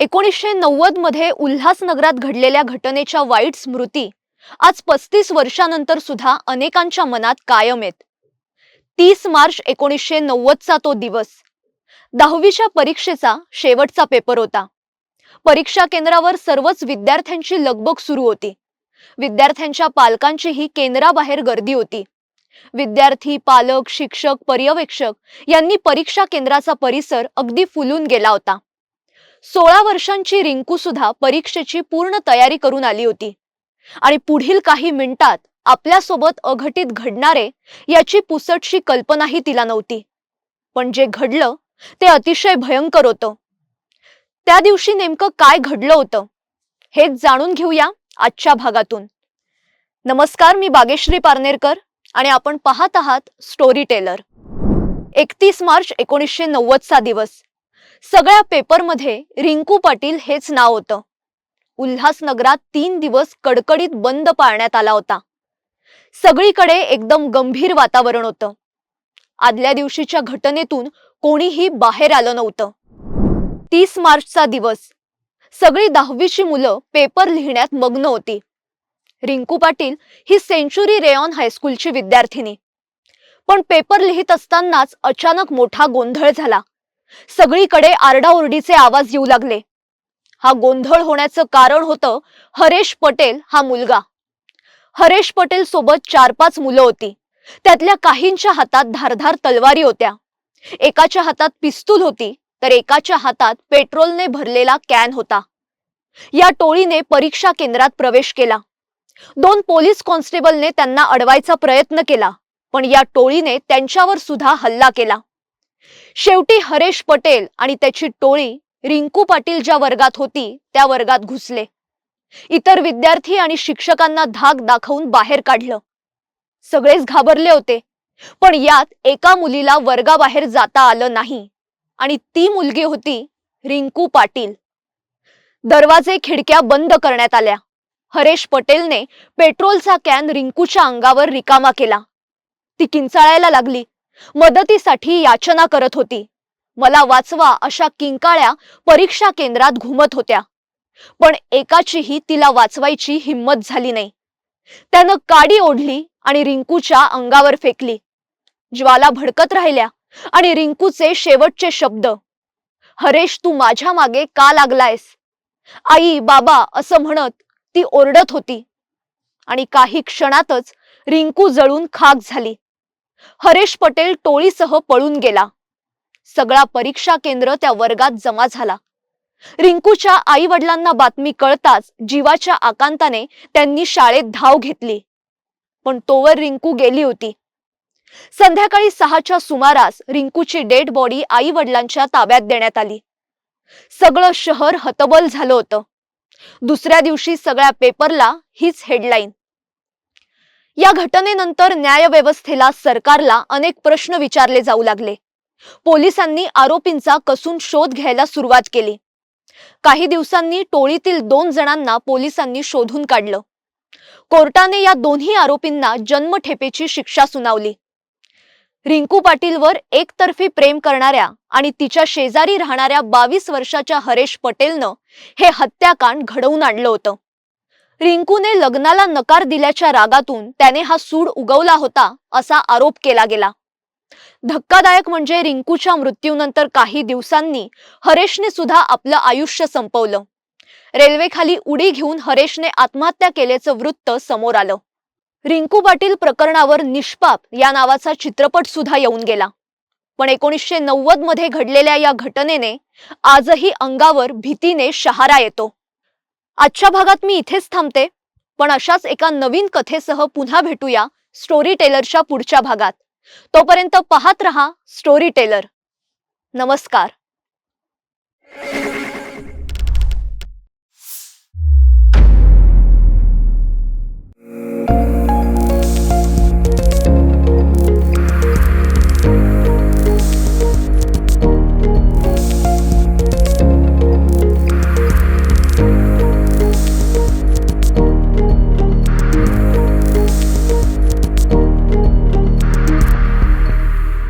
एकोणीसशे नव्वदमध्ये उल्हासनगरात घडलेल्या घटनेच्या वाईट स्मृती आज पस्तीस वर्षानंतर सुद्धा अनेकांच्या मनात कायम आहेत. तीस मार्च एकोणीसशे नव्वदचा तो दिवस. दहावीच्या परीक्षेचा शेवटचा पेपर होता. परीक्षा केंद्रावर सर्वच विद्यार्थ्यांची लगबग सुरू होती. विद्यार्थ्यांच्या पालकांचीही केंद्राबाहेर गर्दी होती. विद्यार्थी पालक शिक्षक पर्यवेक्षक यांनी परीक्षा केंद्राचा परिसर अगदी फुलून गेला होता. सोळा वर्षांची रिंकू सुद्धा परीक्षेची पूर्ण तयारी करून आली होती. आणि पुढील काही मिनिटात आपल्यासोबत अघटित घडणारे याची पुसटशी कल्पनाही तिला नव्हती. पण जे घडलं ते अतिशय भयंकर होतं. त्या दिवशी नेमकं काय घडलं होतं हेच जाणून घेऊया आजच्या भागातून. नमस्कार मी बागेश्री पारनेरकर आणि आपण पाहत आहात स्टोरी टेलर एकतीस मार्च एकोणीसशे नव्वदचा दिवस. सगळ्या पेपरमध्ये रिंकू पाटील हेच नाव होतं. उल्हासनगरात तीन दिवस कडकडीत बंद पाळण्यात आला होता. सगळीकडे एकदम गंभीर वातावरण होतं. आदल्या दिवशीच्या घटनेतून कोणीही बाहेर आलं नव्हतं. तीस मार्चचा दिवस. सगळी दहावीची मुलं पेपर लिहिण्यात मग्न होती. रिंकू पाटील ही सेंचुरी रेऑन हायस्कूलची विद्यार्थिनी. पण पेपर लिहित असतानाच अचानक मोठा गोंधळ झाला. सगळीकडे आरडाओरडीचे आवाज येऊ लागले. हा गोंधळ होण्याचं कारण होतं हरेश पटेल हा मुलगा. हरेश पटेल सोबत चार पाच मुलं होती. त्यातल्या काहींच्या हातात धारधार तलवारी होत्या. एकाच्या हातात पिस्तूल होती तर एकाच्या हातात पेट्रोलने भरलेला कॅन होता. या टोळीने परीक्षा केंद्रात प्रवेश केला. दोन पोलीस कॉन्स्टेबलने त्यांना अडवायचा प्रयत्न केला पण या टोळीने त्यांच्यावर सुद्धा हल्ला केला. शेवटी हरेश पटेल आणि त्याची टोळी रिंकू पाटील ज्या वर्गात होती त्या वर्गात घुसले. इतर विद्यार्थी आणि शिक्षकांना धाक दाखवून बाहेर काढलं. सगळेच घाबरले होते पण यात एका मुलीला वर्गाबाहेर जाता आलं नाही आणि ती मुलगी होती रिंकू पाटील. दरवाजे खिडक्या बंद करण्यात आल्या. हरेश पटेलने पेट्रोलचा कॅन रिंकूच्या अंगावर रिकामा केला. ती किंचाळायला लागली. मदतीसाठी याचना करत होती. मला वाचवा अशा किंकाळ्या परीक्षा केंद्रात घुमत होत्या. पण एकाचीही तिला वाचवायची हिंमत झाली नाही. त्यानं काडी ओढली आणि रिंकूच्या अंगावर फेकली. ज्वाला भडकत राहिल्या आणि रिंकूचे शेवटचे शब्द हरेश तू माझ्या मागे का लागलायस? आई बाबा असं म्हणत ती ओरडत होती. आणि काही क्षणातच रिंकू जळून खाक झाली. हरेश पटेल टोळीसह पळून गेला. सगळा परीक्षा केंद्र त्या वर्गात जमा झाला. रिंकूच्या आई वडिलांना बातमी कळताच जीवाच्या आकांताने त्यांनी शाळेत धाव घेतली. पण तोवर रिंकू गेली होती. संध्याकाळी सहाच्या सुमारास रिंकूची डेड बॉडी आई वडिलांच्या ताब्यात देण्यात आली. सगळं शहर हतबल झालं होतं. दुसऱ्या दिवशी सगळ्या पेपरला हीच हेडलाईन. या घटनेनंतर न्यायव्यवस्थेला सरकारला अनेक प्रश्न विचारले जाऊ लागले. पोलिसांनी आरोपींचा कसून शोध घ्यायला सुरुवात केली. काही दिवसांनी टोळीतील दोन जणांना पोलिसांनी शोधून काढलं. कोर्टाने या दोन्ही आरोपींना जन्मठेपेची शिक्षा सुनावली. रिंकू पाटीलवर एकतर्फी प्रेम करणाऱ्या आणि तिच्या शेजारी राहणाऱ्या बावीस वर्षाच्या हरेश पटेलनं हे हत्याकांड घडवून आणलं होतं. रिंकूने लग्नाला नकार दिल्याच्या रागातून त्याने हा सूड उगवला होता असा आरोप केला गेला. धक्कादायक म्हणजे रिंकूच्या मृत्यूनंतर काही दिवसांनी हरेशने सुद्धा आपलं आयुष्य संपवलं. रेल्वेखाली उडी घेऊन हरेशने आत्महत्या केल्याचं वृत्त समोर आलं. रिंकू पाटील प्रकरणावर निष्पाप या नावाचा चित्रपट सुद्धा येऊन गेला. पण एकोणीसशे नव्वदमध्ये घडलेल्या या घटनेने आजही अंगावर भीतीने शहारा येतो. आजच्या भागात मी इथेच थांबते. पण अशाच एका नवीन कथेसह पुन्हा भेटूया स्टोरी टेलरच्या पुढच्या भागात. तोपर्यंत पाहत रहा स्टोरी टेलर. नमस्कार.